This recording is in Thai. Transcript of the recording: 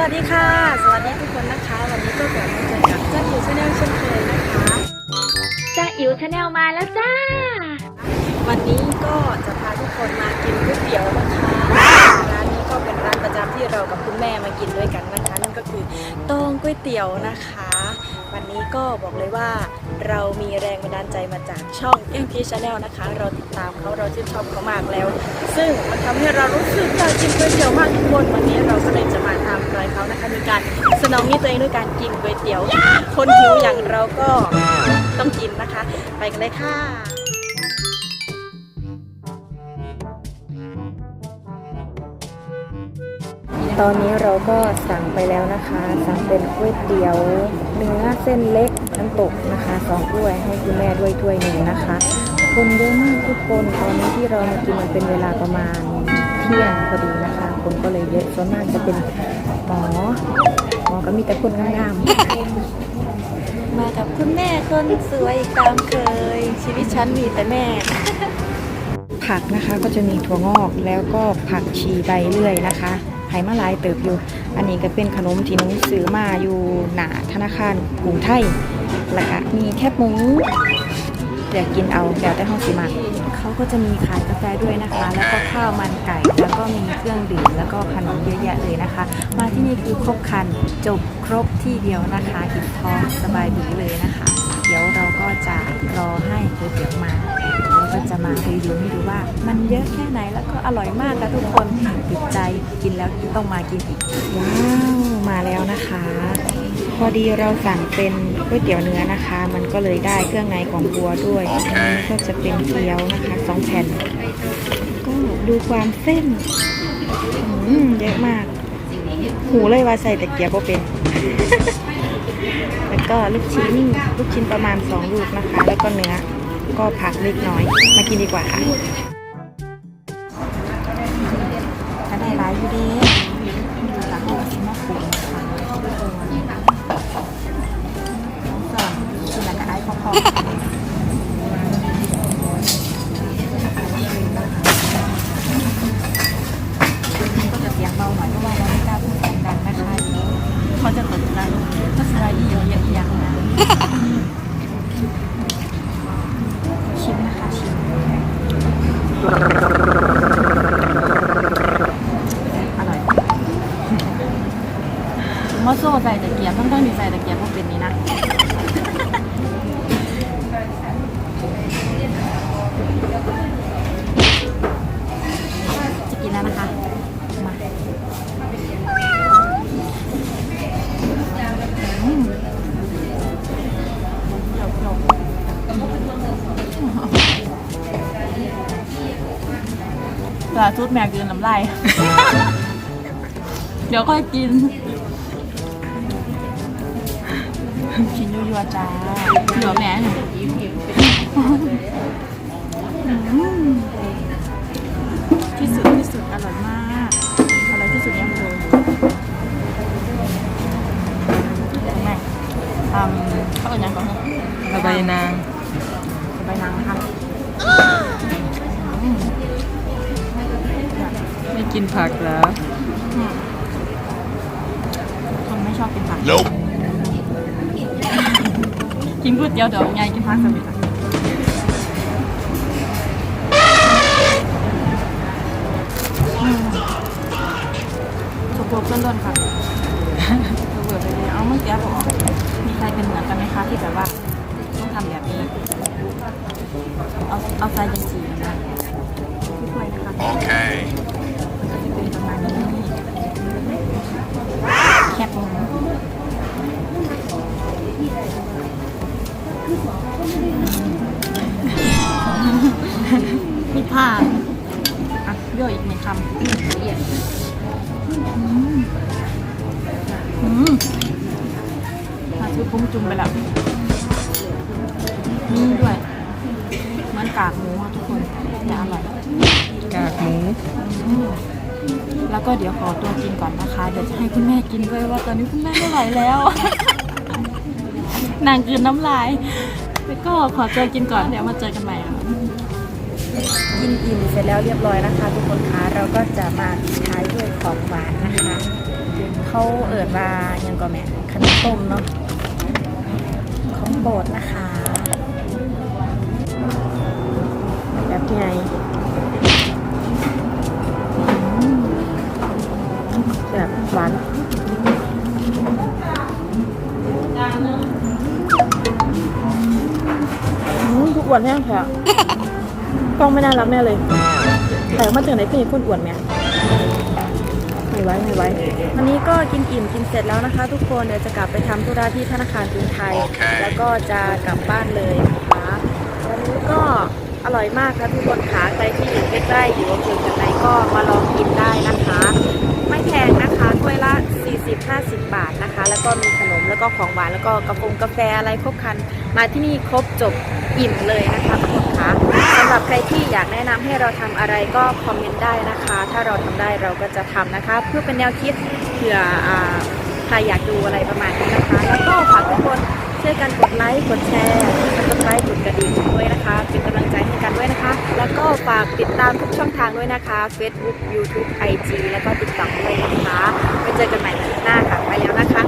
วัสดีค่ะ สวัสดีทุกคนนะคะ วันนี้ก็กลับมาเจอกับเจ้าอิ๋วชาแนลเช่นเคยนะคะจ้าอิ๋วชาแนลมาแล้วจ้า วันนี้ก็จะพาทุกคนมากินก๋วยเตี๋ยวนะคะร้านนี้ก็เป็นร้านประจำที่เรากับคุณแม่มากินด้วยกันนะคะนั่นก็คือต้งก๋วยเตี๋ยวนะคะ วันนี้ก็บอกเลยว่า เรามีแรงบันดาลใจมาจากช่องเอ็มพีชาแนลนะคะ เราติดตามเขาเราชื่นชอบเขามากแล้ว ซึ่งมันทำให้เรารู้สึกอยากกินก๋วยเตี๋ยวมากทุกคนวันนี้เราก็เลยจะมาตามรอยเขานะคะมีการสนองนี้ตัวเองด้วยการกินก๋วยเตี๋ยว คนหิวอย่างเราก็ต้องกินนะคะ ไปกันเลยค่ะตอนนี้เราก็สั่งไปแล้วนะคะ สั่งเป็นก๋วยเตี๋ยวเนื้อเส้นเล็ก ตกนะคะสองถ้วยให้คุณแม่ด้วยถ้วยหนึ่งนะคะ คนเยอะมากทุกคนตอนนี้ที่เรามากินมันเป็นเวลาประมาณเที่ยงพอดีนะคะ คนก็เลยเยอะส่วนมากจะเป็นหมอหมอก็มีแต่คนงามๆมากับคุณแม่คนสวยตามเคย ชีวิตฉันมีแต่แม่ผักนะคะก็จะมีถั่วงอกแล้วก็ผักชีใบเลื่อยนะคะ ไหมาลายเติบอยู่ อันนี้ก็เป็นขนมที่หนุ้ซื้อมาอยู่หน้าธนาคารกรุงไทยแล้วก็มีแคบหมูเดี๋ยวกินเอาเดี๋ยวแต่ห้องสิมาเขาก็จะมีขายกาแฟด้วยนะคะ แล้วก็ข้าวมันไก่ แล้วก็มีเครื่องดื่ม แล้วก็ขนมเยอะแยะเลยนะคะ มาที่นี่คือครบคันจบครบที่เดียวนะคะอิ่มท้องสบายดีเลยนะคะ เดี๋ยวเราก็จะรอให้ก๋วยเตี๋ยวมาแล้วก็จะมารีวิวให้ดูว่า มันเยอะแค่ไหนแล้วก็อร่อยมากนะทุกคนติดใจกินแล้วต้องมากินอีกว้าวมาแล้วนะคะ พอดีเราสั่งเป็นก๋วยเตี๋ยวเนื้อนะคะ มันก็เลยได้เครื่องในของบัวด้วยอันนี้ก็จะเป็นเกี๊ยวนะคะสองแผ่นก็ดูความเส้นอืมเยอะมาก หูเลยว่าใส่แต่เกี๊ยวก็เป็น แล้วก็ลูกชิ้นลูกชิ้นประมาณ 2 ลูกนะคะ แล้วก็เนื้อก็ผักเล็กน้อย มากินดีกว่าค่ะอันนี้ร้ายอยู่ดีดูหลังห้องชิ้นมาปูค่ะส่วนกินแล้วก็ได้พอๆก็จะเสียงเบาหน่อยเพราะว่าเราไม่กล้าพูดเสียงดังนะคะเดี๋ยว เขาจะตกใจก็สไลด์เยอะแยะอย่างนะชิมนะคะชิมอร่อยมอสโซ่ใส่ตะเกียบต้องต้องมีใส่ตะเกียบพวกเป็นนี้นะ ลาทุดแมวกินน้ำลาย เดี๋ยวค่อยกินชิ้นยัวๆจ้าเหลือแม่เนี่ยอืมที่สุดที่สุดอร่อยมากอร่อยที่สุดยังเลยแม่อืมเขาเป็นยังก่อนคะระบายนาง ผักเหรออืมคนไม่ชอบกินผัก Nope. กินก๋วยเตี๋ยวเดี๋ยวไงกินผักสวิตอะสุกๆต้นๆค่ะเบื่อไปเลยเอาเมื่อกี้บอกมีใครเป็นเหมือนกันไหมคะที่แบบว่าต้องทำแบบนี้ เอาเอาใจยังสีนะ มีผ่านอะย่อยอีกหนึ่งคำอืมอืมมาชื่อพุ้งจุ่มไปแล้วนี่ด้วยเหมันกากหมูอะทุกคนจะอร่อยกากหมูอืมแล้วก็เดี๋ยวขอตัวกินก่อนนะคะ เดี๋ยวจะให้คุณแม่กินด้วยว่าตอนนี้คุณแม่ไม่ไหวแล้ว นางกลืนน้ำลายแล้วก็ขอตัวกินก่อนเดี๋ยวมาเจอกันใหม่ค่ะ กินอิ่มเสร็จแล้วเรียบร้อยนะคะ ทุกคนคะเราก็จะมาท้ายด้วยของหวานนะคะเขาเอิดว่ายังก็แม่ขนมต้มเนาะของโปรดนะคะแบบไงแบบหวานอืมทุกวันแน่แค่ กล้องไม่น่ารักแน่เลย แต่มาจากไหนก็เห็นคนอ้วนแม่ไม่ไหวไม่ไหววันนี้ก็กินอิ่มกินเสร็จแล้วนะคะ ทุกคนเดี๋ยวจะกลับไปทำธุระที่ธนาคารกรุงไทย แล้วก็จะกลับบ้านเลยนะคะวันนี้ก็อร่อยมากค่ะทุกคนขาใครที่อยู่ใกล้ๆอยู่อำเภอกันไหนก็มาลองกินได้นะคะ ไม่แพงนะคะถ้วยละ 40-50 บาทนะคะ แล้วก็มีขนมแล้วก็ของหวานแล้วก็กระโปรงกาแฟอะไรครบครัน มาที่นี่ครบจบอิ่มเลยนะคะทุกคนคะสำ หรับใครที่อยากแนะนำให้เราทำอะไรก็คอมเมนต์ได้นะคะ ถ้าเราทำได้เราก็จะทำนะคะ เพื่อเป็นแนวคิดเผื่ออใครอยากดูอะไรประมาณนี้นะคะ แล้วก็ฝากทุกคนช่วยกันกดไลค์กดแชร์กดติดตามกดกระดิ่งด้วยนะคะเป็นกำลังใจให้กันด้วยนะคะ แล้วก็ฝากติดตามทุกช่องทางด้วยนะคะ Facebook YouTube IG แล้วก็ TikTok ด้วยนะคะไว้เจอกันใหม่คลิปหน้าค่ะไปแล้วนะคะ